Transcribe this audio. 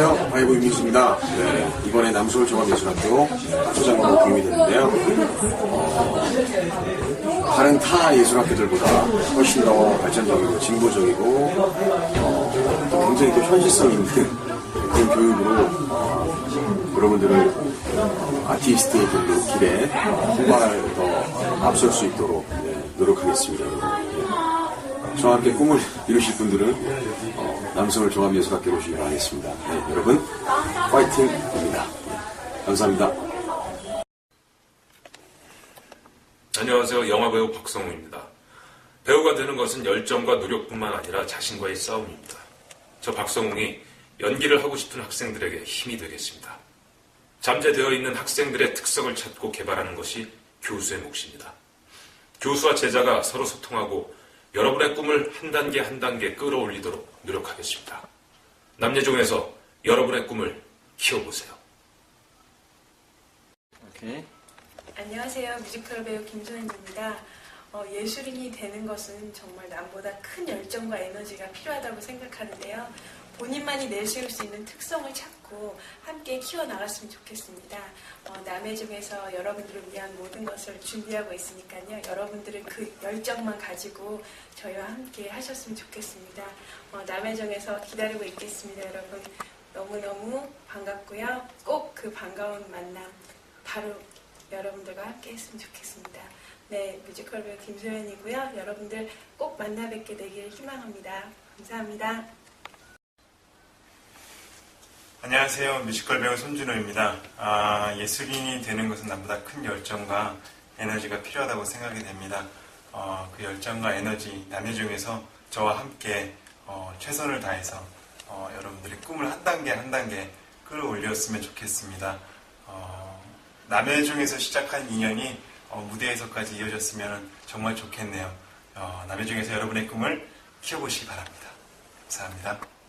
안녕하세요. 바이브 임민수입니다. 네, 이번에 남서울 종합예술학교 초장으로 구임이 됐는데요. 어, 다른 타 예술학교들보다 훨씬 더 발전적이고 진보적이고 어, 또 굉장히 또 현실성 있는 그런 교육으로 어, 여러분들을 어, 아티스트의 그 길에 한발 더 앞설 수 있도록 네, 노력하겠습니다. 네. 저와 함께 꿈을 이루실 분들은 어, 남서울 종합예술학교로 오시기 바라겠습니다. 네, 여러분 파이팅입니다. 네, 감사합니다. 안녕하세요. 영화배우 박성우입니다. 배우가 되는 것은 열정과 노력뿐만 아니라 자신과의 싸움입니다. 저 박성웅이 연기를 하고 싶은 학생들에게 힘이 되겠습니다. 잠재되어 있는 학생들의 특성을 찾고 개발하는 것이 교수의 몫입니다. 교수와 제자가 서로 소통하고 여러분의 꿈을 한 단계 한 단계 끌어올리도록 노력하겠습니다. 남예종에서 여러분의 꿈을 키워보세요. 오케이. 안녕하세요. 뮤지컬 배우 김소연입니다. 어, 예술인이 되는 것은 정말 남보다 큰 열정과 에너지가 필요하다고 생각하는데요. 본인만이 내세울 수 있는 특성을 찾고 함께 키워나갔으면 좋겠습니다. 어, 남의 중에서 여러분들을 위한 모든 것을 준비하고 있으니까요. 여러분들은 그 열정만 가지고 저희와 함께 하셨으면 좋겠습니다. 어, 남의 중에서 기다리고 있겠습니다, 여러분. 너무너무 반갑고요. 꼭 그 반가운 만남 바로 여러분들과 함께 했으면 좋겠습니다. 네, 뮤지컬 배우 김소연이고요. 여러분들 꼭 만나 뵙게 되길 희망합니다. 감사합니다. 안녕하세요. 뮤지컬 배우 손준호입니다. 아, 예술인이 되는 것은 남보다 큰 열정과 에너지가 필요하다고 생각이 됩니다. 어, 그 열정과 에너지 남의 중에서 저와 함께 어, 최선을 다해서 어, 여러분들의 꿈을 한 단계 한 단계 끌어올렸으면 좋겠습니다. 어, 남의 중에서 시작한 인연이 어, 무대에서까지 이어졌으면 정말 좋겠네요. 어, 남의 중에서 여러분의 꿈을 키워보시기 바랍니다. 감사합니다.